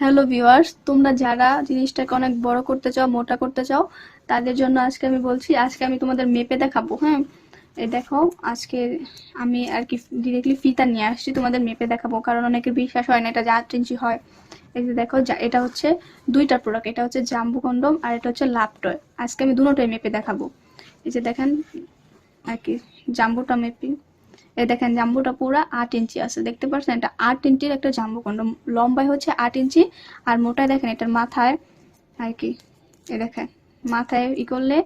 Hello viewers তোমরা যারা জিনিসটাকে অনেক বড় করতে চাও, মোটা করতে চাও, তাদের জন্য আজকে আমি বলছি, আজকে আমি তোমাদের মেপে দেখাবো হ্যাঁ? এই দেখো, আজকে আমি আর কি ডিরেক্টলি ফিতা নিয়ে আসছি, তোমাদের মেপে দেখাবো, কারণ অনেকের বিশ্বাস হয় না এটা যে আট ইঞ্চি হয়। এই যে দেখো এটা হচ্ছে দুইটা প্রোডাক্ট এটা হচ্ছে জাম্বু কন্ডম আর এটা হচ্ছে লাপটয় আজকে আমি দুটোই মেপে দেখাবো। এই যে দেখেন, আর কি, জাম্বুটা মেপি। এই দেখেন জাম্বুটা পুরা আট ইঞ্চি আছে, দেখতে পাচ্ছেন এটা আট ইঞ্চির একটা জাম্বু কন্ডম লম্বায় হচ্ছে আট ইঞ্চি, আর মোটায় দেখেন, এটার মাথায় আর কি এ দেখেন, মাথায় ই করলে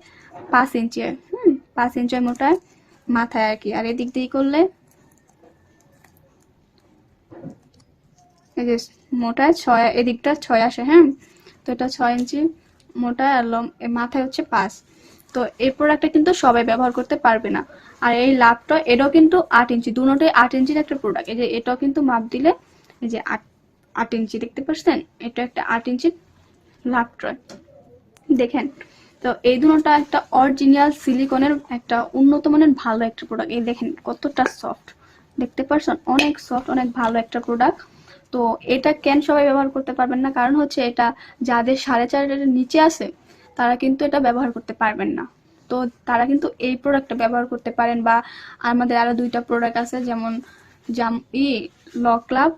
পাঁচ ইঞ্চি, হুম, পাঁচ ইঞ্চি মোটায় মাথায় আর কি, আর এদিক দিয়ে করলে এই যে মোটায় ছয়, এদিকটা ছয় আসে হ্যাঁ? তো এটা ছয় ইঞ্চি মোটা আর লম মাথায় হচ্ছে পাঁচ। তো এই প্রোডাক্টটা কিন্তু সবাই ব্যবহার করতে পারবে না। আর এই লাভটা, এটাও কিন্তু আট ইঞ্চি দুটোই আট ইঞ্চির একটা প্রোডাক্ট এই যে এটাও কিন্তু মাপ দিলে, এই যে আট আট ইঞ্চি দেখতে পাচ্ছেন? এটা একটা আট ইঞ্চির লাভটয় দেখেন, তো এই দুটোটা একটা অরিজিনাল সিলিকনের একটা উন্নত মানের ভালো একটা প্রোডাক্ট এই দেখেন কতটা সফট দেখতে পারছেন অনেক সফট অনেক ভালো একটা প্রোডাক্ট তো এটা কেন সবাই ব্যবহার করতে পারবেন না? কারণ হচ্ছে এটা যাদের সাড়ে চারের নিচে আছে তারা কিন্তু এটা ব্যবহার করতে পারবেন না। তো তারা কিন্তু এই প্রোডাক্টটা ব্যবহার করতে পারেন বা আমাদের আরও দুইটা প্রোডাক্ট আছে, যেমন জাম ই ল ক্লাব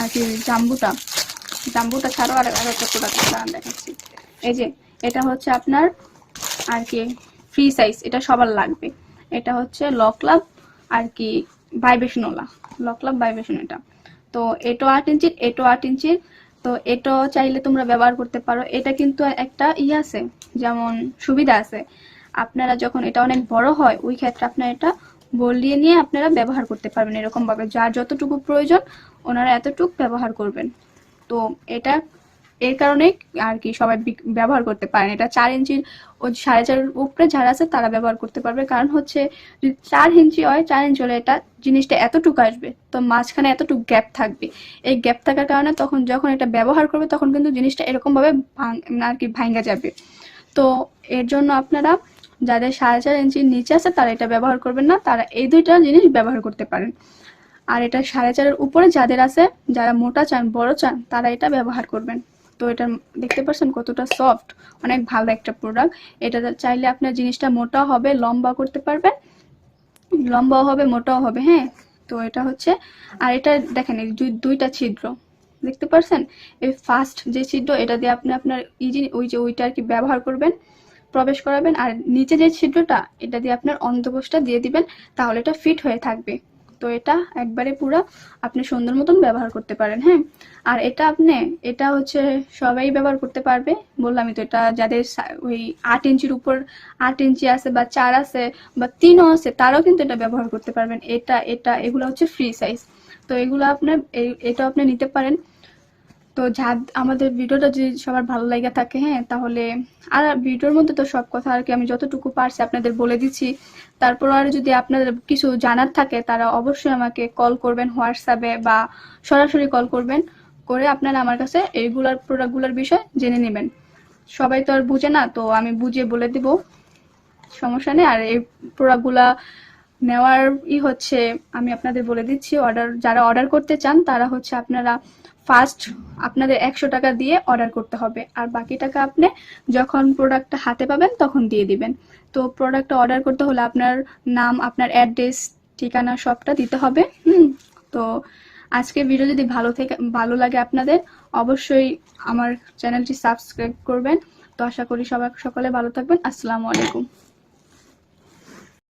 আর কি জাম্বুটা। জাম্বুটা ছাড়াও আর একটা প্রোডাক্ট দেখাচ্ছি। এই যে, এটা হচ্ছে আপনার আর কি ফ্রি সাইজ এটা সবার লাগবে। এটা হচ্ছে ল ক্লাব আর কি ভাইবেশনওয়ালা ল ক্লাব ভাইবেশন এটা। তো এটো আট ইঞ্চির এটো আট ইঞ্চির তো এটাও চাইলে তোমরা ব্যবহার করতে পারো। এটা কিন্তু একটা ই আছে, যেমন সুবিধা আছে। আপনারা যখন এটা অনেক বড় হয়, ওই ক্ষেত্রে আপনারা এটা বলিয়ে নিয়ে আপনারা ব্যবহার করতে পারবেন এরকমভাবে। যার যতটুকু প্রয়োজন, ওনারা এতটুকু ব্যবহার করবেন। তো এটা এর কারণে আর কি সবাই ব্যবহার করতে পারেন এটা চার ইঞ্চির ও সাড়ে চারের উপরে যারা আছে তারা ব্যবহার করতে পারবে। কারণ হচ্ছে যদি চার ইঞ্চি হয়, চার ইঞ্চি হলে এটা জিনিসটা এতটুকু আসবে, তো মাঝখানে এতটুকু গ্যাপ থাকবে। এই গ্যাপ থাকার কারণে তখন যখন এটা ব্যবহার করবে, তখন কিন্তু জিনিসটা এরকম ভাবে ভাঙ- আর কি ভাঙ্গা যাবে। তো এর জন্য আপনারা যাদের সাড়ে চার ইঞ্চির নিচে আছে, তারা এটা ব্যবহার করবেন না। তারা এই দুইটা জিনিস ব্যবহার করতে পারেন। আর এটা সাড়ে চারের উপরে যাদের আছে, যারা মোটা চান, বড় চান, তারা এটা ব্যবহার করবেন। তো এটা দেখতে পাচ্ছেন কতটা সফট অনেক ভালো একটা প্রোডাক্ট এটা চাইলে আপনার জিনিসটা মোটা হবে, লম্বা করতে পারবেন। লম্বাও হবে, মোটাও হবে হ্যাঁ? তো এটা হচ্ছে, আর এটা দেখেন দুইটা ছিদ্র। দেখতে পাচ্ছেন এই ফার্স্ট যে ছিদ্র, এটা দিয়ে আপনি আপনার ইজি ওই যে ওইটা আর কি ব্যবহার করবেন, প্রবেশ করাবেন। আর নিচে যে ছিদ্রটা, এটা দিয়ে আপনার অন্তকোষটা দিয়ে দিবেন, তাহলে এটা ফিট হয়ে থাকবে। তো এটা একবারে পুরো আপনি সুন্দর মতন ব্যবহার করতে পারেন হ্যাঁ? আর এটা আপনি, এটা হচ্ছে সবাই ব্যবহার করতে পারবে। বললাম তো এটা যাদের ওই আট ইঞ্চির উপর আট ইঞ্চি আছে বা চার আছে বা তিনও আছে, তারাও কিন্তু এটা ব্যবহার করতে পারবেন। এটা এটা, এগুলো হচ্ছে ফ্রি সাইজ তো এগুলো আপনার এটা আপনি নিতে পারেন। তো যা আমাদের ভিডিওটা যদি সবার ভালো লাগে থাকে হ্যাঁ তাহলে আর ভিডিওর মধ্যে তো সব কথা আর কি আমি যতটুকু পারছি আপনাদের বলে দিচ্ছি। তারপর আর যদি আপনাদের কিছু জানার থাকে, তারা অবশ্যই আমাকে কল করবেন হোয়াটসঅ্যাপে বা সরাসরি কল করবেন, করে আপনারা আমার কাছে এইগুলার প্রোডাক্টগুলোর বিষয় জেনে নেবেন। সবাই তো আর বুঝে না, তো আমি বুঝিয়ে বলে দিব। সমস্যা নেই, আর এই প্রোডাক্টগুলা নেওয়ার ই হচ্ছে, আমি আপনাদের বলে দিচ্ছি, অর্ডার, যারা অর্ডার করতে চান, তারা হচ্ছে আপনারা ফার্স্ট আপনাদের একশো টাকা দিয়ে অর্ডার করতে হবে। আর বাকি টাকা আপনি যখন প্রোডাক্টটা হাতে পাবেন তখন দিয়ে দিবেন। তো প্রোডাক্টটা অর্ডার করতে হলে আপনার নাম, আপনার অ্যাড্রেস ঠিকানা সবটা দিতে হবে। হুম, তো আজকে ভিডিও যদি ভালো থেকে, ভালো লাগে আপনাদের, অবশ্যই আমার চ্যানেলটি সাবস্ক্রাইব করবেন। তো আশা করি সবাই, সকলে ভালো থাকবেন। আসসালামু আলাইকুম।